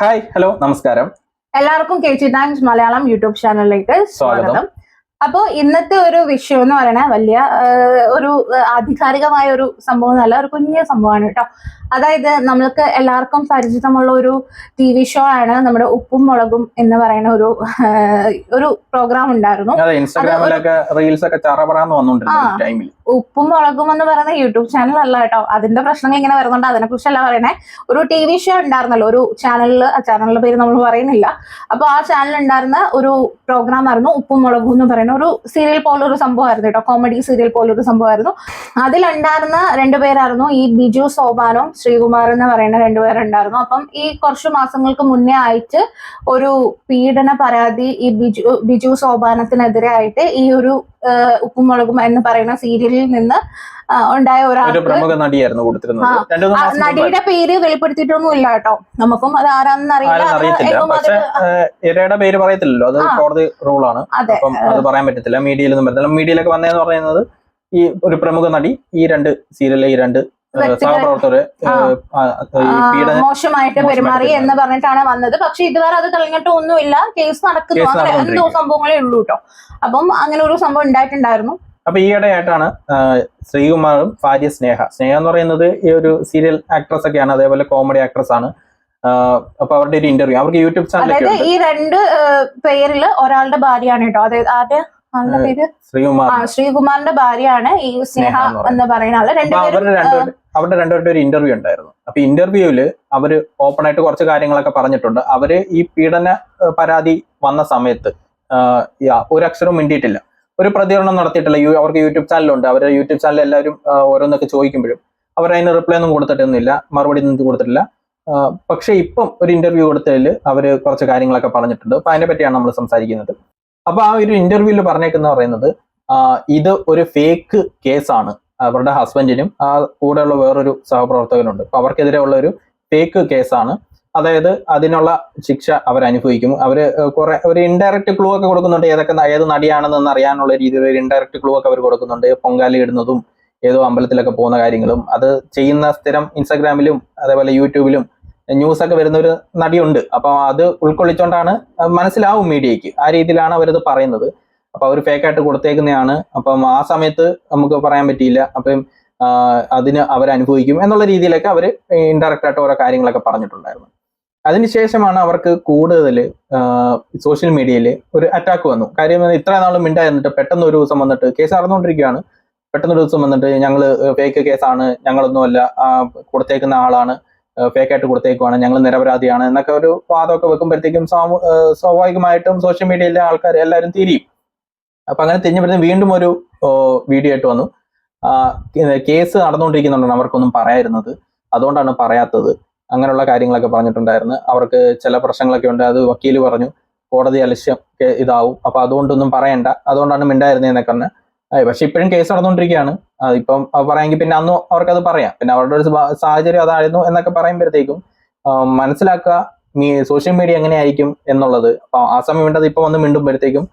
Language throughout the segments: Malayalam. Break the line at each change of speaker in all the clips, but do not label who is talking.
ഹായ് ഹലോ നമസ്കാരം.
എല്ലാവർക്കും K G times Malayalam YouTube ചാനലിലേക്ക്
സ്വാഗതം.
സ്വാഗതം. അപ്പോ ഇന്നത്തെ ഒരു വിഷയം എന്ന് പറയുന്നത് വലിയ ഒരു ആധികാരികമായ ഒരു സംഭവം എന്നല്ല ഒരു കുഞ്ഞു സംഭവമാണ് കേട്ടോ. അതായത് നമ്മൾക്ക് എല്ലാവർക്കും പരിചിതമുള്ള ഒരു ടി വി ഷോ ആണ് നമ്മുടെ ഉപ്പും മുളകും എന്ന് പറയുന്ന ഒരു ഒരു പ്രോഗ്രാം ഉണ്ടായിരുന്നു. ഉപ്പും മുളകും എന്ന് പറയുന്ന യൂട്യൂബ് ചാനൽ അല്ല കേട്ടോ. അതിന്റെ പ്രശ്നങ്ങൾ ഇങ്ങനെ വരുന്നുണ്ട്. അതിനെ കുറിച്ചല്ല പറയണേ ഒരു ടി വി ഷോ ഉണ്ടായിരുന്നല്ലോ. ഒരു ചാനലിൽ ആ ചാനലിന്റെ പേര് നമ്മൾ പറയുന്നില്ല. അപ്പൊ ആ ചാനൽ ഉണ്ടായിരുന്ന ഒരു പ്രോഗ്രാം ആയിരുന്നു ഉപ്പും മുളകും എന്ന് പറയുന്ന ഒരു സീരിയൽ പോലൊരു സംഭവമായിരുന്നു കേട്ടോ. കോമഡി സീരിയൽ പോലൊരു സംഭവമായിരുന്നു. അതിലുണ്ടായിരുന്ന രണ്ടുപേരായിരുന്നു ഈ ബിജു സോപാനും ശ്രീകുമാർ എന്ന് പറയുന്ന രണ്ടുപേരുണ്ടായിരുന്നു അപ്പം ഈ കുറച്ചു മാസങ്ങൾക്ക് മുന്നേ ആയിട്ട് ഒരു പീഡന പരാതി ഈ ബിജു ബിജു സോപാനത്തിനെതിരെ ആയിട്ട് ഈ ഒരു ആ, ഉപ്പും മുളകും എന്ന് പറയുന്ന സീരിയലിൽ നിന്ന് ഉണ്ടായ
ഒരു
ഒരാൾക്ക്
നടിയായിരുന്നു കൊടുത്തിരുന്നത്.
നടിയുടെ പേര് വെളിപ്പെടുത്തിയിട്ടൊന്നും ഇല്ല കേട്ടോ. നമുക്കും അത് ആരാണെന്ന് അറിയില്ല.
പേര് പറയത്തില്ലല്ലോ. അത്. കോടതി റൂളാണ്. അപ്പം അത് പറയാൻ പറ്റത്തില്ല. മീഡിയയിലൊന്നും പറ്റത്തില്ല മീഡിയയിലൊക്കെ വന്നതെന്ന് പറയുന്നത് ഈ ഒരു പ്രമുഖ നടി ഈ രണ്ട് സീരിയലിലെ ഈ രണ്ട് സഹപ്രവർത്തകരെ
മോശമായിട്ട് പെരുമാറി എന്ന് പറഞ്ഞിട്ടാണ് വന്നത്. പക്ഷെ ഇതുവരെ അത് കഴിഞ്ഞിട്ടൊന്നുമില്ല കേസ് നടക്കുന്നു. അങ്ങനെ എന്തോ സംഭവങ്ങളേ ഉള്ളൂ കേട്ടോ. അപ്പം അങ്ങനെ ഒരു സംഭവം ഉണ്ടായിട്ടുണ്ടായിരുന്നു.
അപ്പൊ ഈയിടെയായിട്ടാണ് ശ്രീകുമാറും ഭാര്യ സ്നേഹ. സ്നേഹ എന്ന് പറയുന്നത് ഈ ഒരു സീരിയൽ ആക്ട്രസ് ഒക്കെയാണ്. അതേപോലെ കോമഡി ആക്ട്രസ് ആണ്. അപ്പൊ അവരുടെ ഒരു ഇന്റർവ്യൂ അവർക്ക് യൂട്യൂബ് ചാനൽ
അതായത് ഈ രണ്ട് പേരിൽ പേരിൽ ഒരാളുടെ ഭാര്യയാണ് കേട്ടോ. അതായത് ആരുടെ ആളുടെ പേര്?
ശ്രീകുമാർ
ശ്രീകുമാറിന്റെ ഭാര്യയാണ് ഈ സ്നേഹ
എന്ന്
പറയുന്ന
ആൾ.
രണ്ടുപേരും
അവരുടെ രണ്ടുപേരുടെ ഒരു ഇന്റർവ്യൂ ഉണ്ടായിരുന്നു. അപ്പൊ ഇന്റർവ്യൂവിൽ അവർ ഓപ്പൺ ആയിട്ട് കുറച്ച് കാര്യങ്ങളൊക്കെ പറഞ്ഞിട്ടുണ്ട്. അവർ ഈ പീഡന പരാതി വന്ന സമയത്ത് ഒരു അക്ഷരവും മിണ്ടിയിട്ടില്ല. ഒരു പ്രതികരണം നടത്തിയിട്ടില്ല. യു- അവർക്ക് യൂട്യൂബ് ചാനലുണ്ട്. അവരുടെ യൂട്യൂബ് ചാനൽ എല്ലാവരും ഓരോന്നൊക്കെ ചോദിക്കുമ്പോഴും അവർ അതിന് റിപ്ലൈ ഒന്നും കൊടുത്തിട്ടൊന്നുമില്ല. മറുപടി ഒന്നും കൊടുത്തിട്ടില്ല. പക്ഷേ ഇപ്പം ഒരു ഇന്റർവ്യൂ കൊടുത്തതിൽ അവർ കുറച്ച് കാര്യങ്ങളൊക്കെ പറഞ്ഞിട്ടുണ്ട്. അപ്പൊ അതിനെ പറ്റിയാണ് നമ്മൾ സംസാരിക്കുന്നത്. അപ്പൊ ആ ഒരു ഇന്റർവ്യൂവിൽ പറഞ്ഞേക്കുന്ന പറയുന്നത് ഇത് ഒരു ഫേക്ക് കേസാണ് അവരുടെ ഹസ്ബൻഡിനും ആ കൂടെയുള്ള വേറൊരു സഹപ്രവർത്തകനുണ്ട്. അപ്പൊ അവർക്കെതിരെ ഉള്ള ഒരു ഫേക്ക് കേസാണ് അതായത് അതിനുള്ള ശിക്ഷ അവർ അനുഭവിക്കും അവർ കുറെ ഒരു ഇൻഡയറക്റ്റ് ക്ലൂ ഒക്കെ കൊടുക്കുന്നുണ്ട്. ഏതൊക്കെ ഏത് നടിയാണെന്ന് അറിയാനുള്ള രീതിയിൽ ഒരു ഇൻഡയറക്റ്റ് ക്ലൂ ഒക്കെ അവർ കൊടുക്കുന്നുണ്ട്. പൊങ്കാലി ഇടുന്നതും ഏതോ അമ്പലത്തിലൊക്കെ പോകുന്ന കാര്യങ്ങളും അത് ചെയ്യുന്ന സ്ഥിരം ഇൻസ്റ്റാഗ്രാമിലും അതേപോലെ യൂട്യൂബിലും ന്യൂസ് ഒക്കെ വരുന്ന ഒരു നടിയുണ്ട്. അപ്പൊ അത് ഉൾക്കൊള്ളിച്ചുകൊണ്ടാണ് അത് മനസ്സിലാവും മീഡിയക്ക് ആ രീതിയിലാണ് അവരത് പറയുന്നത്. അപ്പൊ അവർ ഫേക്ക് ആയിട്ട് കൊടുത്തേക്കുന്നതാണ്. അപ്പം ആ സമയത്ത് നമുക്ക് പറയാൻ പറ്റിയില്ല. അപ്പം അതിന് അവർ അനുഭവിക്കും എന്നുള്ള രീതിയിലൊക്കെ അവർ ഇൻഡയറക്റ്റ് ആയിട്ട് ഓരോ കാര്യങ്ങളൊക്കെ പറഞ്ഞിട്ടുണ്ടായിരുന്നു. അതിനുശേഷമാണ് അവർക്ക് കൂടുതൽ സോഷ്യൽ മീഡിയയിൽ ഒരു അറ്റാക്ക് വന്നു. കാര്യം ഇത്ര നാളും മിണ്ടായിരുന്നിട്ട് പെട്ടെന്ന് ഒരു ദിവസം വന്നിട്ട് കേസ് നടന്നുകൊണ്ടിരിക്കുകയാണ്. പെട്ടെന്ന് ഒരു ദിവസം വന്നിട്ട് ഞങ്ങൾ ഫേക്ക് കേസാണ് ഞങ്ങളൊന്നുമല്ല കൊടുത്തേക്കുന്ന ആളാണ്. ഫേക്ക് ആയിട്ട് കൊടുത്തേക്കുവാണ് ഞങ്ങൾ നിരപരാധിയാണ് എന്നൊക്കെ ഒരു വാദമൊക്കെ വെക്കുമ്പോഴത്തേക്കും സ്വാഭാവികമായിട്ടും സോഷ്യൽ മീഡിയയിലെ ആൾക്കാർ എല്ലാവരും തിരിയും. അപ്പൊ അങ്ങനെ തിരിഞ്ഞപ്പോഴത്തേക്കും വീണ്ടും ഒരു വീഡിയോ ആയിട്ട് വന്നു. കേസ് നടന്നുകൊണ്ടിരിക്കുന്നുണ്ടാണ് അവർക്കൊന്നും പറയായിരുന്നത് അതുകൊണ്ടാണ് പറയാത്തത്. അങ്ങനെയുള്ള കാര്യങ്ങളൊക്കെ പറഞ്ഞിട്ടുണ്ടായിരുന്നു. അവർക്ക് ചില പ്രശ്നങ്ങളൊക്കെ ഉണ്ട്. അത് വക്കീൽ പറഞ്ഞു. കോടതി അലക്ഷ്യം ഇതാവും. അപ്പൊ അതുകൊണ്ടൊന്നും പറയണ്ട. അതുകൊണ്ടാണ് മിണ്ടായിരുന്നതെന്നൊക്കെ പറഞ്ഞ് പക്ഷെ ഇപ്പോഴും കേസ് നടന്നുകൊണ്ടിരിക്കുകയാണ്. ഇപ്പം പറയാമെങ്കിൽ പിന്നെ അന്ന് അവർക്കത് പറയാം. പിന്നെ അവരുടെ ഒരു സാഹചര്യം അതായിരുന്നു എന്നൊക്കെ പറയുമ്പോഴത്തേക്കും മനസ്സിലാക്കുക മീ സോഷ്യൽ മീഡിയ എങ്ങനെയായിരിക്കും എന്നുള്ളത്. അപ്പൊ ആ സമയം വേണ്ടത് ഇപ്പൊ വന്ന് മിണ്ടുമ്പോഴത്തേക്കും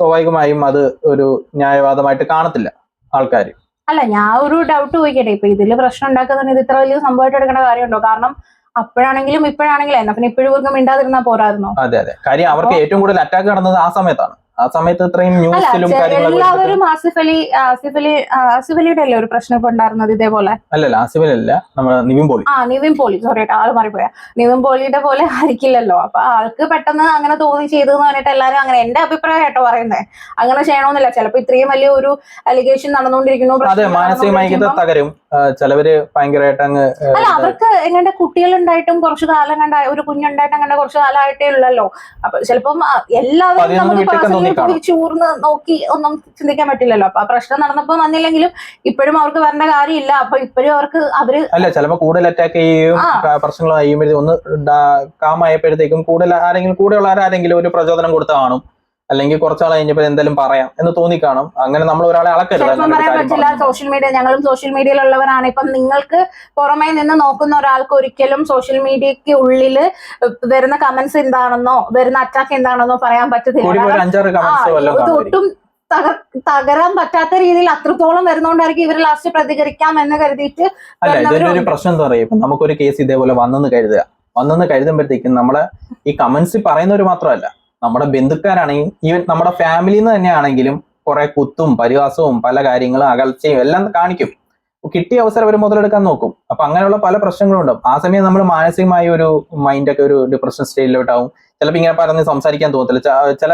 സ്വാഭാവികമായും അത് ഒരു ന്യായവാദമായിട്ട് കാണത്തില്ല ആൾക്കാർ
അല്ല ഞാൻ ഒരു ഡൗട്ട് ചോദിക്കട്ടെ? ഇപ്പൊ ഇതിൽ പ്രശ്നം ഉണ്ടാക്കുന്നത് ഇത് ഇത്ര വലിയ സംഭവമായിട്ട് എടുക്കേണ്ട കാര്യമുണ്ടോ? കാരണം അപ്പോഴാണെങ്കിലും ഇപ്പോഴാണെങ്കിലും എന്നാ പിന്നെ ഇപ്പോഴും ഇവർക്ക് മിണ്ടാതിരുന്നാ പോരായിരുന്നോ?
അതെ അതെ. കാര്യം അവർക്ക് ഏറ്റവും കൂടുതൽ അറ്റാക്ക് നടന്നത് ആ സമയത്താണ്. ആ സമയത്ത് ഇത്രയും ന്യൂസിലും
എല്ലാവരും ആസിഫ് അലി ആസിഫ് അലി ആസിഫ് അലിയുടെ അല്ലേ ഒരു പ്രശ്നം ഇപ്പൊ ഉണ്ടായിരുന്നത് ഇതേപോലെ?
അല്ലല്ല ആസിഫിലല്ല നമ്മുടെ നിവിൻ പോളി.
ആ നിവിൻ പോളി. സോറി ആൾ മാറിപ്പോയ. നിവിൻ പോളിയുടെ പോലെ ആയിരിക്കില്ലല്ലോ. അപ്പൊ ആൾക്ക് പെട്ടെന്ന് അങ്ങനെ തോന്നി ചെയ്തു എന്ന് പറഞ്ഞിട്ട് എല്ലാരും അങ്ങനെ എന്റെ അഭിപ്രായം കേട്ടോ പറയുന്നത് അങ്ങനെ ചെയ്യണമെന്നില്ല ചിലപ്പോ ഇത്രയും വലിയ ഒരു അലിഗേഷൻ നടന്നുകൊണ്ടിരിക്കുന്നു
അതെ മാനസികമായി തകരും. ചിലവര് ഭയങ്കരമായിട്ട് അങ്ങ്
അല്ല അവർക്ക് എങ്ങനെ കുട്ടികളുണ്ടായിട്ടും കുറച്ചു കാലം കണ്ട ഒരു കുഞ്ഞുണ്ടായിട്ടും അങ്ങനെ കുറച്ചു കാലമായിട്ടേ ഉള്ളല്ലോ. അപ്പൊ ചിലപ്പം എല്ലാവരും നമുക്ക്. പോയി ചൂർന്ന് നോക്കി ഒന്നും ചിന്തിക്കാൻ പറ്റില്ലല്ലോ. അപ്പൊ പ്രശ്നം നടന്നപ്പോ വന്നില്ലെങ്കിലും ഇപ്പോഴും അവർക്ക് വരേണ്ട കാര്യമില്ല. അപ്പൊ ഇപ്പോഴും അവർക്ക് അവർ
അല്ല ചിലപ്പോ കൂടുതൽ അറ്റാക്ക് ചെയ്യും കഴിയുമ്പോഴത്തേക്കും ഒന്ന് കാമായപ്പോഴത്തേക്കും കൂടുതൽ ആരെങ്കിലും കൂടെയുള്ള ആരെങ്കിലും ഒരു പ്രചോദനം കൊടുത്ത കാണും. അല്ലെങ്കിൽ കുറച്ചാൾ കഴിഞ്ഞപ്പോൾ എന്തെങ്കിലും പറയാം എന്ന് തോന്നിക്കാണും അങ്ങനെ നമ്മൾ ഒരാളെ അളക്കരുത്
സോഷ്യൽ മീഡിയ ഞങ്ങളും സോഷ്യൽ മീഡിയയിലുള്ളവരാണ് ഇപ്പം നിങ്ങൾക്ക് പുറമേ നിന്ന് നോക്കുന്ന ഒരാൾക്ക് ഒരിക്കലും സോഷ്യൽ മീഡിയക്ക് ഉള്ളിൽ വരുന്ന കമന്റ്സ് എന്താണെന്നോ വരുന്ന അറ്റാക്ക് എന്താണെന്നോ പറയാൻ പറ്റത്തില്ല. ഒട്ടും തകരാൻ പറ്റാത്ത രീതിയിൽ അത്രത്തോളം വരുന്നോണ്ടായിരിക്കും ഇവർ ലാസ്റ്റ് പ്രതികരിക്കാം എന്ന് കരുതിയിട്ട്
അല്ല ഇതിന്റെ ഒരു പ്രശ്നം എന്താ പറയുക നമുക്കൊരു കേസ് ഇതേപോലെ വന്നെന്ന് കരുതുക. വന്നെന്ന് കരുതുമ്പോഴത്തേക്കും നമ്മളെ ഈ കമന്റ്സ് പറയുന്നവർ മാത്രമല്ല. നമ്മുടെ ബന്ധുക്കാരാണെങ്കിൽ ഈവൻ നമ്മുടെ ഫാമിലിയിൽ നിന്ന് തന്നെയാണെങ്കിലും കുറെ കുത്തും പരിഹാസവും പല കാര്യങ്ങളും അകൽച്ചയും എല്ലാം കാണിക്കും. കിട്ടിയ അവസരം അവർ മുതലെടുക്കാൻ നോക്കും. അപ്പൊ അങ്ങനെയുള്ള പല പ്രശ്നങ്ങളും ഉണ്ടാവും. ആ സമയം നമ്മൾ മാനസികമായ ഒരു മൈൻഡൊക്കെ ഒരു ഡിപ്രഷൻ സ്റ്റേജിലോട്ടാവും ചിലപ്പോൾ ഇങ്ങനെ പറഞ്ഞ് സംസാരിക്കാൻ തോന്നത്തില്ല. ചില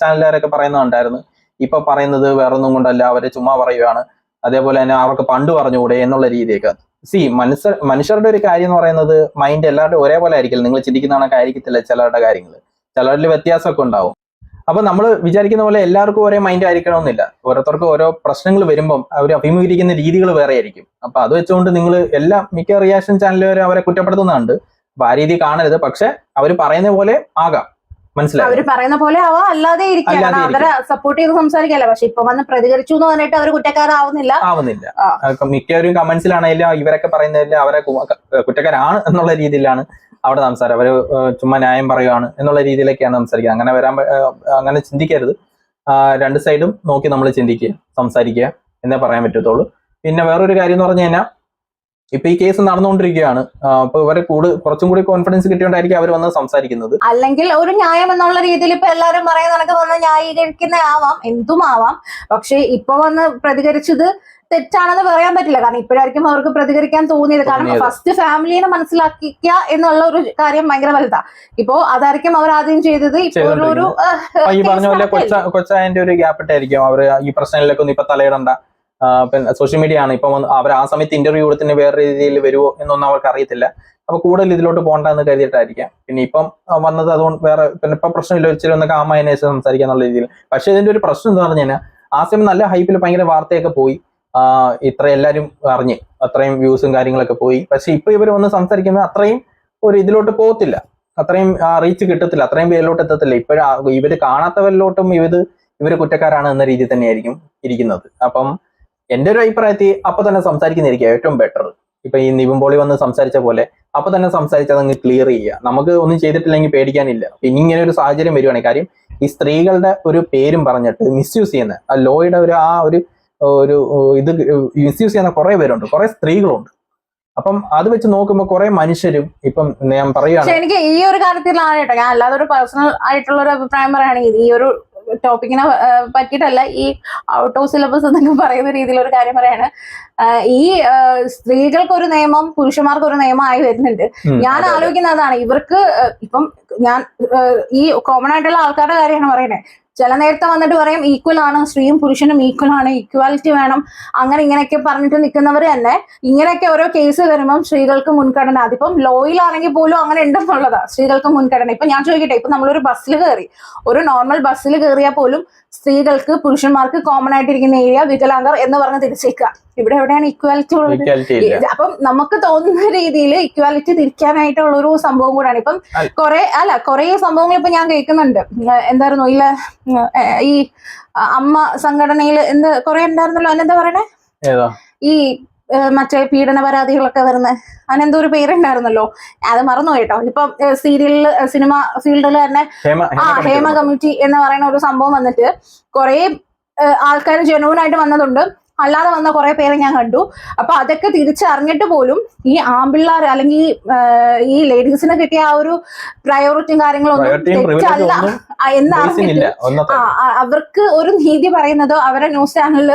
ചാനലുകാരൊക്കെ പറയുന്നുണ്ടായിരുന്നു ഇപ്പൊ പറയുന്നത് വേറൊന്നും കൊണ്ടല്ല അവരെ ചുമ്മാ പറയുകയാണ് അതേപോലെ തന്നെ അവർക്ക് പണ്ട് പറഞ്ഞുകൂടെ എന്നുള്ള രീതിയൊക്കെ. സി മനുഷ്യ മനുഷ്യരുടെ ഒരു കാര്യം എന്ന് പറയുന്നത് മൈൻഡ് എല്ലാവരുടെയും ഒരേപോലെ ആയിരിക്കില്ല. നിങ്ങൾ ചിന്തിക്കുന്ന കണക്ക് ആയിരിക്കത്തില്ല ചിലരുടെ കാര്യങ്ങൾ ചിലരിൽ വ്യത്യാസമൊക്കെ ഉണ്ടാവും. അപ്പൊ നമ്മൾ വിചാരിക്കുന്ന പോലെ എല്ലാവർക്കും ഒരേ മൈൻഡ് ആയിരിക്കണമെന്നില്ല. ഓരോരുത്തർക്കും ഓരോ പ്രശ്നങ്ങൾ വരുമ്പം അവർ അഭിമുഖീകരിക്കുന്ന രീതികൾ വേറെ ആയിരിക്കും. അപ്പൊ അത് വെച്ചുകൊണ്ട് നിങ്ങൾ എല്ലാ മിക്ക റിയാക്ഷൻ ചാനലുകാരും അവരെ കുറ്റപ്പെടുത്തുന്നുണ്ട് അപ്പൊ ആ രീതി കാണരുത്. പക്ഷെ അവർ പറയുന്ന പോലെ ആകാം. മനസ്സിലായി?
അവർ പറയുന്ന പോലെ അവ അല്ലാതെ ഇരിക്കുക അവരെ സപ്പോർട്ട് ചെയ്ത് സംസാരിക്കല്ല? പക്ഷെ ഇപ്പൊ വന്ന് പ്രതികരിച്ചു എന്ന് പറഞ്ഞിട്ട് അവർ കുറ്റക്കാരാവുന്നില്ല.
ആവുന്നില്ല. മിക്കവരും കമന്റ്സിലാണെങ്കിലും ഇവരൊക്കെ പറയുന്നതിൽ അവരെ കുറ്റക്കാരാണ് എന്നുള്ള രീതിയിലാണ് അവിടെ സംസാരം അവർ ചുമ്മാ ന്യായം പറയുകയാണ് എന്നുള്ള രീതിയിലേക്കാണ് സംസാരിക്കുക അങ്ങനെ വരാൻ അങ്ങനെ ചിന്തിക്കരുത്. രണ്ട് സൈഡും നോക്കി നമ്മൾ ചിന്തിക്കുക സംസാരിക്കുക എന്നേ പറയാൻ പറ്റത്തുള്ളൂ. പിന്നെ വേറൊരു കാര്യം എന്ന് പറഞ്ഞു കഴിഞ്ഞാൽ ഇപ്പൊ ഈ കേസ് നടന്നുകൊണ്ടിരിക്കുകയാണ്. അപ്പൊ ഇവരെ കൂടുതൽ കുറച്ചും കൂടി കോൺഫിഡൻസ് കിട്ടിയോണ്ടായിരിക്കും അവർ വന്ന് സംസാരിക്കുന്നത്.
അല്ലെങ്കിൽ ഒരു ന്യായം എന്നുള്ള രീതിയിൽ ഇപ്പൊ എല്ലാരും പറയാൻ നടക്കുന്ന ന്യായീകരിക്കുന്ന ആവാം എന്തും ആവാം പക്ഷെ ഇപ്പൊ വന്ന് പ്രതികരിച്ചത് തെറ്റാണെന്ന് പറയാൻ പറ്റില്ല. കാരണം ഇപ്പോഴായിരിക്കും അവർക്ക് പ്രതികരിക്കാൻ തോന്നിയത്. കാരണം ഫസ്റ്റ് ഫാമിലിനെ മനസ്സിലാക്കിക്ക എന്നുള്ള ഒരു കാര്യം ഭയങ്കര വലുതാ. ഇപ്പോ അതായിരിക്കും അവർ ആദ്യം ചെയ്തത്. ഇപ്പൊ ഒരു
ഈ പറഞ്ഞ പോലെ കൊച്ചായന്റെ ഒരു ഗ്യാപ്പ് ഇട്ടായിരിക്കും അവർ ഈ പ്രശ്നങ്ങളിലൊക്കെ ഒന്നും ഇപ്പൊ തലയിടണ്ട. പിന്നെ സോഷ്യൽ മീഡിയ ആണ്. ഇപ്പൊ അവർ ആ സമയത്ത് ഇന്റർവ്യൂ കൊടുത്തിന് വേറെ രീതിയിൽ വരുമോ എന്നൊന്നും അവർക്ക് അറിയത്തില്ല. അപ്പൊ കൂടുതൽ ഇതിലോട്ട് പോകണ്ട എന്ന് കരുതിയിട്ടായിരിക്കാം. പിന്നെ ഇപ്പം വന്നത് അതുകൊണ്ട് വേറെ പിന്നെ ഇപ്പൊ പ്രശ്നമില്ല ഇച്ചിരി ഒന്ന് കാമായ സംസാരിക്കാന്നുള്ള രീതിയിൽ. പക്ഷെ ഇതിന്റെ ഒരു പ്രശ്നം എന്ന് പറഞ്ഞു കഴിഞ്ഞാൽ ആ സമയം നല്ല ഹൈപ്പിൽ ഭയങ്കര വാർത്തയൊക്കെ പോയി. ഇത്ര എല്ലാവരും അറിഞ്ഞ് അത്രയും വ്യൂസും കാര്യങ്ങളൊക്കെ പോയി. പക്ഷെ ഇപ്പൊ ഇവർ വന്ന് സംസാരിക്കുമ്പോൾ അത്രയും ഒരു ഇതിലോട്ട് പോകത്തില്ല. അത്രയും റീച്ച് കിട്ടത്തില്ല. അത്രയും പേരിലോട്ട് എത്തത്തില്ല. ഇപ്പോഴും ഇവർ കാണാത്തവരിലോട്ടും ഇവർ ഇവർ കുറ്റക്കാരാണ് എന്ന രീതിയിൽ തന്നെയായിരിക്കും ഇരിക്കുന്നത്. അപ്പം എന്റെ ഒരു അഭിപ്രായത്തിൽ അപ്പൊ തന്നെ സംസാരിക്കുന്നതായിരിക്കും ഏറ്റവും ബെറ്റർ ഇപ്പൊ ഈ നിവിൻ പോളി വന്ന് സംസാരിച്ച പോലെ അപ്പൊ തന്നെ സംസാരിച്ച് അതങ്ങ് ക്ലിയർ ചെയ്യുക. നമുക്ക് ഒന്നും ചെയ്തിട്ടില്ലെങ്കിൽ പേടിക്കാനില്ല. പിന്നെ ഇങ്ങനെ ഒരു സാഹചര്യം വരുവാണെങ്കിൽ കാര്യം ഈ സ്ത്രീകളുടെ ഒരു പേരും പറഞ്ഞിട്ട് മിസ്യൂസ് ചെയ്യുന്ന ആ ലോയുടെ ഒരു ആ ഒരു ഒരു ഇത് മിസ്യൂസ് ചെയ്യുന്ന കുറെ പേരുണ്ട്. കുറെ സ്ത്രീകളുണ്ട്. അപ്പം അത് വെച്ച് നോക്കുമ്പോൾ കുറെ മനുഷ്യരും ഇപ്പം ഞാൻ പറയുകയാണ്
എനിക്ക് ഈ ഒരു കാര്യത്തിലാണ് കേട്ടോ? ഞാൻ അല്ലാതെ ഒരു പേഴ്സണൽ ആയിട്ടുള്ള ഒരു അഭിപ്രായം പറയുകയാണെങ്കിൽ ഈ ഒരു ടോപ്പിക്കിനെ പറ്റിയിട്ടല്ല ഈ ഔട്ട് ഓഫ് സിലബസ് എന്നൊക്കെ പറയുന്ന രീതിയിലൊരു കാര്യം പറയാണ് ഈ സ്ത്രീകൾക്ക് ഒരു നിയമം പുരുഷന്മാർക്ക് ഒരു നിയമം ആയി വരുന്നുണ്ട് ഞാൻ
ആലോചിക്കുന്നത്
അതാണ്. ഇവർക്ക് ഇപ്പം ഞാൻ ഈ കോമൺ ആയിട്ടുള്ള ആൾക്കാരുടെ കാര്യമാണ് പറയുന്നത്. ചില നേരത്തെ വന്നിട്ട് പറയും ഈക്വൽ ആണ് സ്ത്രീയും പുരുഷനും ഈക്വൽ ആണ് ഈക്വാലിറ്റി വേണം. അങ്ങനെ ഇങ്ങനെയൊക്കെ പറഞ്ഞിട്ട് നിൽക്കുന്നവർ തന്നെ ഇങ്ങനെയൊക്കെ ഓരോ കേസ് വരുമ്പം സ്ത്രീകൾക്ക് മുൻഗണന. അതിപ്പം ലോയിലാണെങ്കിൽ പോലും അങ്ങനെ ഉണ്ടെന്നുള്ളതാ സ്ത്രീകൾക്ക് മുൻഗണന. ഇപ്പൊ ഞാൻ ചോദിക്കട്ടെ ഇപ്പൊ നമ്മളൊരു ബസ്സിൽ കയറി ഒരു നോർമൽ ബസ്സിൽ കയറിയാൽ പോലും സ്ത്രീകൾക്ക് പുരുഷന്മാർക്ക് കോമൺ ആയിട്ടിരിക്കുന്ന ഏരിയ വികലാംഗർ എന്ന് പറഞ്ഞ് തിരിച്ചേക്കുക. ഇവിടെ എവിടെയാണ് ഇക്വാലിറ്റി ഉള്ളത്? അപ്പം നമുക്ക് തോന്നുന്ന രീതിയിൽ ഇക്വാലിറ്റി തിരിക്കാനായിട്ടുള്ള ഒരു സംഭവം കൂടാണ്. ഇപ്പം. കുറെ അല്ല കുറെ സംഭവങ്ങൾ ഇപ്പൊ ഞാൻ കേൾക്കുന്നുണ്ട്. എന്തായിരുന്നു? ഇല്ല ഈ അമ്മ സംഘടനയിൽ എന്ത് കുറെ ഉണ്ടായിരുന്നല്ലോ? അതിനെന്താ പറയണേ? ഈ മറ്റേ പീഡന പരാതികളൊക്കെ വരുന്ന അതിനെന്തോ ഒരു പേരുണ്ടായിരുന്നല്ലോ? അത് മറന്നു കേട്ടോ. ഇപ്പൊ സീരിയലിൽ സിനിമ ഫീൽഡിൽ തന്നെ ആ
ഹേമ കമ്മിറ്റി
എന്ന് പറയുന്ന ഒരു സംഭവം വന്നിട്ട് കുറെ ആൾക്കാർ ജനുവനായിട്ട് വന്നതുണ്ട്. അല്ലാതെ വന്ന കുറെ പേരെ ഞാൻ കണ്ടു. അപ്പൊ അതൊക്കെ തിരിച്ചറിഞ്ഞിട്ട് പോലും ഈ ആമ്പിള്ളാർ അല്ലെങ്കിൽ ഈ ലേഡീസിന് കിട്ടിയ ആ ഒരു പ്രയോറിറ്റിയും കാര്യങ്ങളൊന്നും തെറ്റല്ല.
ഒന്നും
ആ, എന്ന്
ബേസിനില്ല
അറിഞ്ഞിട്ട്
ഒന്നത്തെ
ആ ആ, അവർക്ക് ഒരു നീതി പറയുന്നതോ അവരെ ന്യൂസ് ചാനലിൽ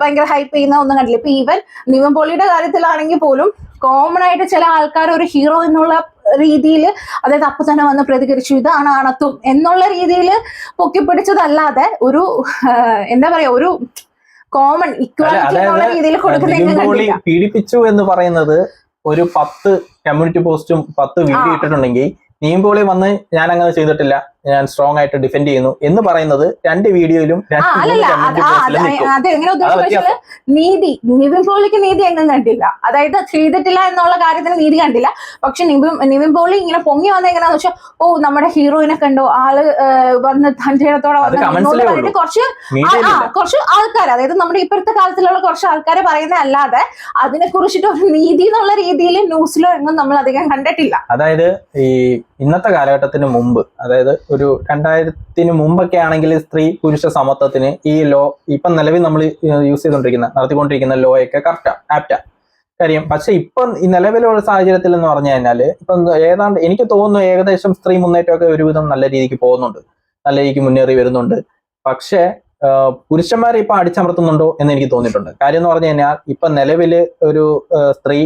ഭയങ്കര ഹൈപ്പ് ചെയ്യുന്ന ഒന്നും കണ്ടില്ല. ഇപ്പൊ ഈവൻ നിവംപോളിയുടെ കാര്യത്തിലാണെങ്കിൽ പോലും കോമൺ ആയിട്ട് ചില ആൾക്കാർ ഒരു ഹീറോ എന്നുള്ള രീതിയിൽ അതായത് അപ്പൊ തന്നെ വന്ന് പ്രതികരിച്ചു. ഇതാണ് ആണത്വം എന്നുള്ള രീതിയിൽ പൊക്കിപ്പിടിച്ചതല്ലാതെ ഒരു എന്താ പറയാ ഒരു കോമൺ ഇക്വാലിറ്റി എന്നുള്ള രീതിയിൽ കൊടുക്കുന്ന
പീഡിപ്പിച്ചു എന്ന് പറയുന്നത് ഒരു പത്ത് കമ്മ്യൂണിറ്റി പോസ്റ്റും പത്ത് വീഡിയോ. ഇട്ടിട്ടുണ്ടെങ്കിൽ നീമ്പോളി വന്ന് ഞാൻ അങ്ങനെ ചെയ്തിട്ടില്ല ഞാൻ സ്ട്രോങ് ആയിട്ട് ഡിഫെൻഡ് ചെയ്യുന്നു എന്ന് പറയുന്നത് രണ്ട് വീഡിയോയിലും
നീതി നിവിൻ പോളിക്ക് നീതി എങ്ങും കണ്ടില്ല. അതായത് ചെയ്തിട്ടില്ല എന്നുള്ള കാര്യത്തിന് നീതി കണ്ടില്ല. പക്ഷെ നിവിൻ നിവിൻ പോളി ഇങ്ങനെ പൊങ്ങി വന്ന എങ്ങനെയാന്ന് വെച്ചാൽ ഓ നമ്മുടെ ഹീറോയിനെ കണ്ടോ. ആൾ വന്ന് തന്റേടത്തോടെ
അത്
വന്ന്. കുറച്ച് കുറച്ച് ആൾക്കാർ അതായത് നമ്മുടെ ഇപ്പോഴത്തെ കാലത്തിലുള്ള കുറച്ച് ആൾക്കാരെ പറയുന്ന അല്ലാതെ അതിനെ കുറിച്ചിട്ട് ഒരു നീതി എന്നുള്ള രീതിയിൽ ന്യൂസിലോ എങ്ങും നമ്മൾ അധികം കണ്ടിട്ടില്ല.
അതായത് ഈ ഇന്നത്തെ കാലഘട്ടത്തിന് മുമ്പ് അതായത് ഒരു രണ്ടായിരത്തിന് മുമ്പൊക്കെ ആണെങ്കിൽ സ്ത്രീ പുരുഷ സമത്വത്തിന് ഈ ലോ ഇപ്പം നിലവിൽ നമ്മൾ യൂസ് ചെയ്തുകൊണ്ടിരിക്കുന്ന നടത്തിക്കൊണ്ടിരിക്കുന്ന ലോ ഒക്കെ കറക്റ്റാ ആപ്റ്റാ കാര്യം പക്ഷെ ഇപ്പം ഈ നിലവിലുള്ള സാഹചര്യത്തിൽ എന്ന് പറഞ്ഞു കഴിഞ്ഞാൽ ഇപ്പം ഏതാണ്ട് എനിക്ക് തോന്നുന്നു ഏകദേശം സ്ത്രീ മുന്നേറ്റമൊക്കെ ഒരുവിധം നല്ല രീതിക്ക് പോകുന്നുണ്ട്. നല്ല രീതിക്ക് മുന്നേറി വരുന്നുണ്ട്. പക്ഷേ പുരുഷന്മാരെ ഇപ്പൊ അടിച്ചമർത്തുന്നുണ്ടോ എന്ന് എനിക്ക് തോന്നിയിട്ടുണ്ട്. കാര്യം എന്ന് പറഞ്ഞു കഴിഞ്ഞാൽ ഇപ്പൊ നിലവിൽ ഒരു സ്ത്രീ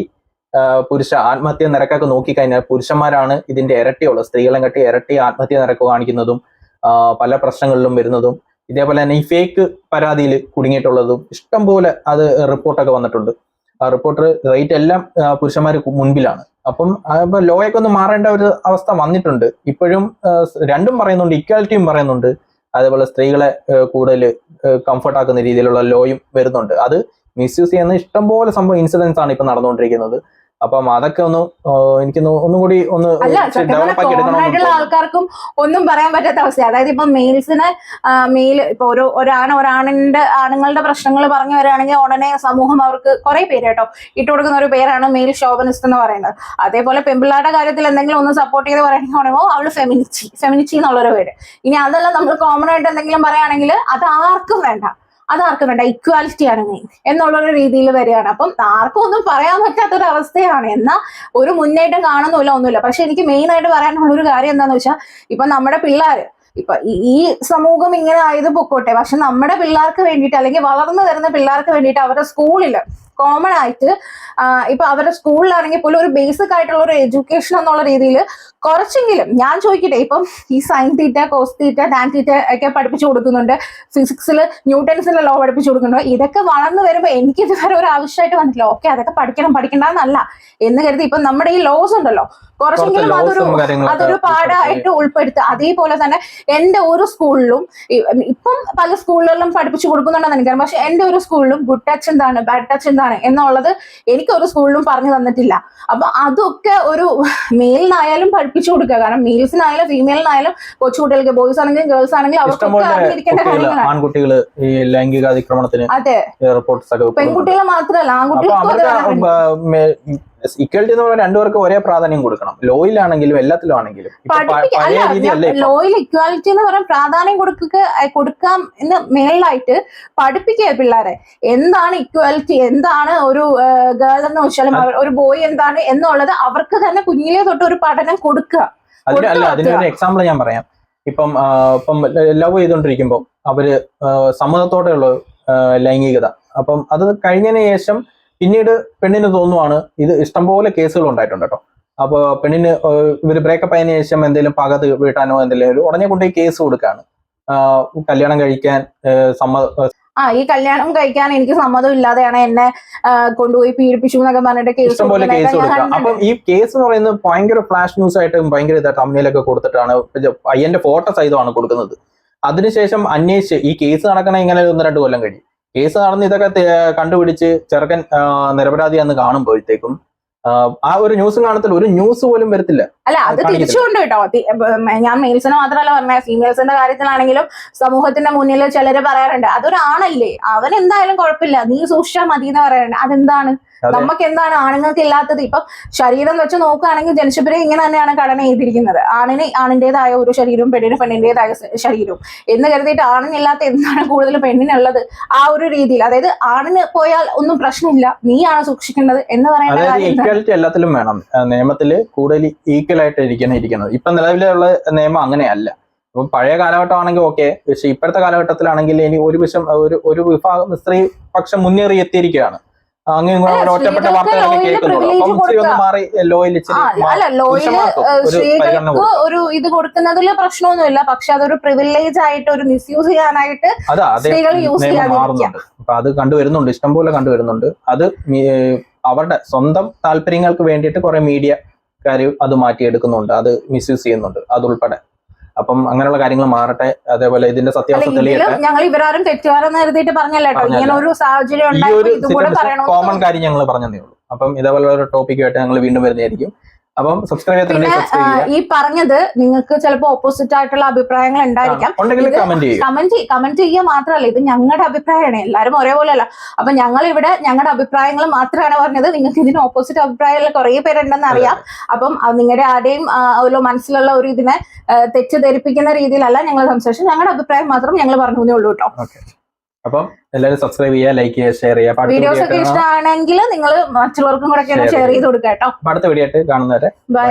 പുരുഷ ആത്മഹത്യ നിരക്കൊക്കെ നോക്കിക്കഴിഞ്ഞാൽ പുരുഷന്മാരാണ് ഇതിന്റെ ഇരട്ടിയുള്ള സ്ത്രീകളും കട്ടി ഇരട്ടി ആത്മഹത്യ നിരക്ക് കാണിക്കുന്നതും പല പ്രശ്നങ്ങളിലും വരുന്നതും ഇതേപോലെ തന്നെ ഈ ഫേക്ക് പരാതിയിൽ കുടുങ്ങിയിട്ടുള്ളതും ഇഷ്ടംപോലെ അത് റിപ്പോർട്ടൊക്കെ വന്നിട്ടുണ്ട്. ആ റിപ്പോർട്ടർ റേറ്റ് എല്ലാം പുരുഷന്മാർ മുൻപിലാണ്. അപ്പം ലോയൊക്കെ ഒന്ന് മാറേണ്ട ഒരു അവസ്ഥ വന്നിട്ടുണ്ട്. ഇപ്പോഴും രണ്ടും പറയുന്നുണ്ട് ഇക്വാലിറ്റിയും പറയുന്നുണ്ട്. അതേപോലെ സ്ത്രീകളെ കൂടുതൽ കംഫർട്ട് ആക്കുന്ന രീതിയിലുള്ള ലോയും വരുന്നുണ്ട്. അത് മിസ്യൂസ് ചെയ്യുന്ന ഇഷ്ടംപോലെ സംഭവം ഇൻസിഡൻസ് ആണ് ഇപ്പൊ നടന്നുകൊണ്ടിരിക്കുന്നത്. അപ്പം അതൊക്കെ ഒന്ന് എനിക്ക് ഒന്നും കൂടി ഒന്ന്
ആയിട്ടുള്ള ആൾക്കാർക്കും ഒന്നും പറയാൻ പറ്റാത്ത അവസ്ഥ അതായത് ഇപ്പൊ മെയിൽസിന് മെയിൽ ഇപ്പൊ ഒരു ഒരാണ് ഒരാണിന്റെ ആണുങ്ങളുടെ പ്രശ്നങ്ങൾ പറഞ്ഞു വരികയാണെങ്കിൽ ഉടനെ സമൂഹം അവർക്ക് കുറെ പേര് കേട്ടോ ഇട്ട് കൊടുക്കുന്ന ഒരു പേരാണ് മെയിൽ ഷോവനിസ്റ്റ് എന്ന് പറയുന്നത്. അതേപോലെ പെമ്പിള്ളാരുടെ കാര്യത്തിൽ എന്തെങ്കിലും ഒന്ന് സപ്പോർട്ട് ചെയ്ത് പറയുകയാണെങ്കിൽ പറയുമ്പോൾ അവൾ ഫെമിനിച്ചി ഫെമിനിച്ചി എന്നുള്ളൊരു പേര്. ഇനി അതല്ല നമ്മൾ കോമൺ ആയിട്ട് എന്തെങ്കിലും പറയുകയാണെങ്കിൽ അത് ആർക്കും വേണ്ട. അത് ആർക്കും വേണ്ട ഇക്വാലിറ്റി ആണ് മെയിൻ എന്നുള്ളൊരു രീതിയിൽ വരികയാണ്. അപ്പം ആർക്കും ഒന്നും പറയാൻ പറ്റാത്തൊരു അവസ്ഥയാണ് എന്നാൽ ഒരു മുന്നേറ്റം കാണുന്നില്ല ഒന്നുമില്ല. പക്ഷെ എനിക്ക് മെയിൻ ആയിട്ട് പറയാനുള്ള ഒരു കാര്യം എന്താണെന്ന് വെച്ചാൽ ഇപ്പൊ നമ്മുടെ പിള്ളേർ ഇപ്പൊ ഈ സമൂഹം ഇങ്ങനെ ആയത് പൊക്കോട്ടെ. പക്ഷെ നമ്മുടെ പിള്ളേർക്ക് വേണ്ടിയിട്ട് അല്ലെങ്കിൽ വളർന്നു വരുന്ന പിള്ളേർക്ക് വേണ്ടിയിട്ട് അവരുടെ സ്കൂളിൽ കോമൺ ആയിട്ട് ഇപ്പൊ അവരുടെ സ്കൂളിലാണെങ്കിൽ പോലും ഒരു ബേസിക് ആയിട്ടുള്ള ഒരു എഡ്യൂക്കേഷൻ എന്നുള്ള രീതിയിൽ കുറച്ചെങ്കിലും ഞാൻ ചോദിക്കട്ടെ ഇപ്പം ഈ sine theta cos theta tan theta ഒക്കെ പഠിപ്പിച്ചു കൊടുക്കുന്നുണ്ട്. ഫിസിക്സിൽ ന്യൂട്ടൻസിന്റെ ലോ പഠിപ്പിച്ചു കൊടുക്കുന്നുണ്ട്. ഇതൊക്കെ വളർന്നു വരുമ്പോൾ എനിക്ക് ഇതുവരെ ഒരു ആവശ്യമായിട്ട് വന്നിട്ടില്ല. ഓക്കെ അതൊക്കെ പഠിക്കണം പഠിക്കണ്ടെന്നല്ല. എന്ന് കരുതി ഇപ്പം നമ്മുടെ ഈ ലോസ് ഉണ്ടല്ലോ. കുറച്ചെങ്കിലും അതൊരു അതൊരു പാഠമായിട്ട് ഉൾപ്പെടുത്തുക. അതേപോലെ തന്നെ എന്റെ ഒരു സ്കൂളിലും ഇപ്പം പല സ്കൂളുകളിലും പഠിപ്പിച്ചു കൊടുക്കുന്നുണ്ടെന്ന് എനിക്കറിയാം. പക്ഷെ എന്റെ ഒരു സ്കൂളിലും ഗുഡ് ടച്ച് എന്താണ് ബാഡ് ടച്ച് എന്താണ് എന്നുള്ളത് എനിക്ക് ഒരു സ്കൂളിലും പറഞ്ഞു തന്നിട്ടില്ല. അപ്പൊ അതൊക്കെ ഒരു മെയിലിനായാലും പഠിപ്പിച്ചു കൊടുക്കുക. കാരണം മെയിൽസിനായാലും ഫീമെയിലിനായാലും കൊച്ചുകുട്ടികൾക്ക് ബോയ്സ് ആണെങ്കിലും ഗേൾസ് ആണെങ്കിലും അവർക്കൊക്കെ അറിഞ്ഞിരിക്കേണ്ട കാര്യങ്ങളാണ്.
ലൈംഗിക അതിക്രമണത്തിന്
അതെ. പെൺകുട്ടികൾ മാത്രമല്ല ആൺകുട്ടികൾക്ക്.
ഇക്വാലിറ്റി എന്ന് പറഞ്ഞാൽ രണ്ടുപേർക്കും ഒരേ പ്രാധാന്യം കൊടുക്കണം. ലോയിലാണെങ്കിലും എല്ലാത്തിലും ആണെങ്കിലും
ലോയിൽ ഇക്വാലിറ്റി എന്ന് പറയാൻ പ്രാധാന്യം കൊടുക്കുക കൊടുക്കാം എന്ന് മേളിലായിട്ട് പഠിപ്പിക്കുക പിള്ളേരെ. എന്താണ് ഇക്വാലിറ്റി എന്താണ് ഒരു ഗേൾ എന്ന് വെച്ചാലും ഒരു ബോയ് എന്താണ് എന്നുള്ളത് അവർക്ക് തന്നെ കുഞ്ഞിലേ തൊട്ട് ഒരു പഠനം കൊടുക്കുക.
അല്ല ഒരു എക്സാമ്പിൾ ഞാൻ പറയാം. ഇപ്പം ഇപ്പം ലവ് ചെയ്തുകൊണ്ടിരിക്കുമ്പോൾ അവർ സമ്മതത്തോടെയുള്ള ലൈംഗികത. അപ്പം അത് കഴിഞ്ഞതിന് ശേഷം പിന്നീട് പെണ്ണിന് തോന്നുവാണ് ഇത് ഇഷ്ടംപോലെ കേസുകൾ ഉണ്ടായിട്ടുണ്ട് കേട്ടോ. അപ്പൊ പെണ്ണിന് ഇവർ ബ്രേക്കപ്പ് ആയതിനു ശേഷം എന്തെങ്കിലും പക തീ- വീട്ടാനോ എന്തെങ്കിലും ഉടനെ കൊണ്ടുപോയി കേസ് കൊടുക്കാണ് കല്യാണം കഴിക്കാൻ സമ്മത
ആ ഈ കല്യാണം കഴിക്കാൻ എനിക്ക് സമ്മതം ഇല്ലാതെയാണ് എന്നെ കൊണ്ടുപോയി പീഡിപ്പിച്ചു എന്നൊക്കെ പറഞ്ഞിട്ട് കേസ്
അപ്പൊ
കേസ്
ഈ കേസ് എന്ന് പറയുന്നത് ഭയങ്കര ഫ്ലാഷ് ന്യൂസ് ആയിട്ട് ഭയങ്കര ഇതായിട്ട് തമ്മിലൊക്കെ കൊടുത്തിട്ടാണ്. അയ്യന്റെ ഫോട്ടോ സഹിതമാണ് കൊടുക്കുന്നത്. അതിനുശേഷം അന്വേഷിച്ച് ഈ കേസ് നടക്കണ ഇങ്ങനെ ഒന്ന് രണ്ട് കൊല്ലം കഴിഞ്ഞു കേസ് നടന്ന് ഇതൊക്കെ കണ്ടുപിടിച്ച് ചെറുക്കൻ നിരപരാധിയാന്ന് കാണുമ്പോഴത്തേക്കും ആ, ഒരു ന്യൂസും കാണത്തില്ല. ഒരു ന്യൂസ് പോലും വരത്തില്ല.
അല്ല അത്. തിരിച്ചുകൊണ്ട് കേട്ടോ ഞാൻ മെയിൽസിനെ മാത്രമല്ല പറഞ്ഞ ഫീമെയിൽസിന്റെ കാര്യത്തിലാണെങ്കിലും സമൂഹത്തിന്റെ മുന്നിൽ ചിലര് പറയാറുണ്ട്. അതൊരാണല്ലേ അവൻ എന്തായാലും കുഴപ്പമില്ല. നീ സൂക്ഷിച്ചാൽ മതി എന്ന് പറയാറുണ്ട്. അതെന്താണ്?
അതെ.
നമുക്ക് എന്താണ് ആണുങ്ങൾക്ക് ഇല്ലാത്തത് ഇപ്പം ശരീരം വെച്ച് നോക്കുകയാണെങ്കിൽ ജനിച്ചവരെ ഇങ്ങനെ തന്നെയാണ് ഘടന ചെയ്തിരിക്കുന്നത്. ആണിന് ആണിന്റേതായ ഒരു ശരീരവും പെണ്ണിന് പെണ്ണിന്റേതായ ശരീരവും. എന്ന് കരുതിയിട്ട് ആണിനില്ലാത്ത എന്താണ് കൂടുതൽ പെണ്ണിനുള്ളത്? ആ ഒരു രീതിയിൽ. അതായത് ആണിന് പോയാൽ ഒന്നും പ്രശ്നമില്ല. നീയാണ് സൂക്ഷിക്കേണ്ടത് എന്ന് പറയുന്ന
ഈക്വാലിറ്റി എല്ലാത്തിലും വേണം. നിയമത്തിൽ നിയമത്തിൽ കൂടുതൽ ഈക്വൽ ആയിട്ട് ഇരിക്കണം ഇരിക്കുന്നത്. ഇപ്പൊ നിലവിലുള്ള നിയമം അങ്ങനെയല്ല. അപ്പൊ പഴയ കാലഘട്ടമാണെങ്കിൽ ഓക്കെ പക്ഷെ ഇപ്പോഴത്തെ കാലഘട്ടത്തിലാണെങ്കിൽ ഇനി ഒരു വിഷം ഒരു ഒരു വിഭാഗം സ്ത്രീ പക്ഷം മുന്നേറി എത്തിയിരിക്കുകയാണ് അങ്ങനെ ഒറ്റപ്പെട്ട
സ്ത്രീകൾക്ക്
കേൾക്കുന്നുള്ളൂ. മാറി ലോയിൽ
അല്ല
ഒരു
സ്ത്രീകൾക്ക് ഒരു ഇത് കൊടുക്കുന്നതിൽ പ്രശ്നമൊന്നുമില്ല. പക്ഷെ അതൊരു പ്രിവിലേജ് ആയിട്ട് ഒരു മിസ്യൂസ് ചെയ്യാനായിട്ട് സ്ത്രീകൾ യൂസ്
ചെയ്യാൻ അപ്പൊ അത് കണ്ടുവരുന്നുണ്ട് ഇഷ്ടംപോലെ കണ്ടുവരുന്നുണ്ട് അത് അവരുടെ സ്വന്തം താല്പര്യങ്ങൾക്ക് വേണ്ടിയിട്ട് കുറെ മീഡിയക്കാർ അത് മാറ്റിയെടുക്കുന്നുണ്ട്. അത് മിസ്യൂസ് ചെയ്യുന്നുണ്ട്. അതുൾപ്പെടെ. അപ്പം അങ്ങനെയുള്ള കാര്യങ്ങൾ മാറട്ടെ. അതേപോലെ ഇതിന്റെ സത്യാവസ്ഥ
ഇതിലും
തെളിയട്ടെ.
ഞങ്ങൾ ഇവരാരും തെറ്റുകാരെന്ന് കരുതിയിട്ട് പറഞ്ഞല്ല കേട്ടോ? ഇങ്ങനെ ഒരു സാഹചര്യം
ഈ
ഉണ്ടായപ്പോൾ
ഒരു
ഇതുകൂടെ
കോമൺ കാര്യം ഞങ്ങൾ പറഞ്ഞതേ ഉള്ളൂ. അപ്പം ഇതേപോലെ ഒരു ടോപ്പിക്കുമായിട്ട് ഞങ്ങൾ വീണ്ടും വരുന്നതായിരിക്കും. അപ്പം സബ്സ്ക്രൈബ്
ഈ പറഞ്ഞത് നിങ്ങൾക്ക് ചിലപ്പോ ഓപ്പോസിറ്റ് ആയിട്ടുള്ള അഭിപ്രായങ്ങൾ ഉണ്ടായിരിക്കാം.
കമന്റ്
കമന്റ് ചെയ്യുക. മാത്രമല്ല ഇത് ഞങ്ങളുടെ അഭിപ്രായമാണ്. എല്ലാവരും ഒരേപോലെ അല്ല അപ്പൊ ഞങ്ങൾ ഇവിടെ ഞങ്ങളുടെ അഭിപ്രായങ്ങൾ മാത്രമാണ് പറഞ്ഞത്. നിങ്ങൾക്ക് ഇതിന് ഓപ്പോസിറ്റ് അഭിപ്രായമുള്ള കുറെ പേരുണ്ടെന്ന് അറിയാം. അപ്പം നിങ്ങളുടെ ആരുടെയും ഒരു മനസ്സിലുള്ള ഒരു ഇതിനെ തെറ്റിദ്ധരിപ്പിക്കുന്ന രീതിയിലല്ല ഞങ്ങൾ സംസാരിച്ചു ഞങ്ങളുടെ അഭിപ്രായം മാത്രം ഞങ്ങൾ പറഞ്ഞു കേട്ടോ.
അപ്പം എല്ലാവരും സബ്സ്ക്രൈബ് ചെയ്യുക ലൈക്ക് ചെയ്യുക ഷെയർ ചെയ്യുക.
വീഡിയോസ് ഒക്കെ ഇഷ്ടമാണെങ്കിൽ നിങ്ങൾ മറ്റുള്ളവർക്കും കൂടെ ഷെയർ ചെയ്ത് കൊടുക്കാം കേട്ടോ.
അടുത്ത വീഡിയോ ആയിട്ട് കാണുന്നവരെ
ബൈ.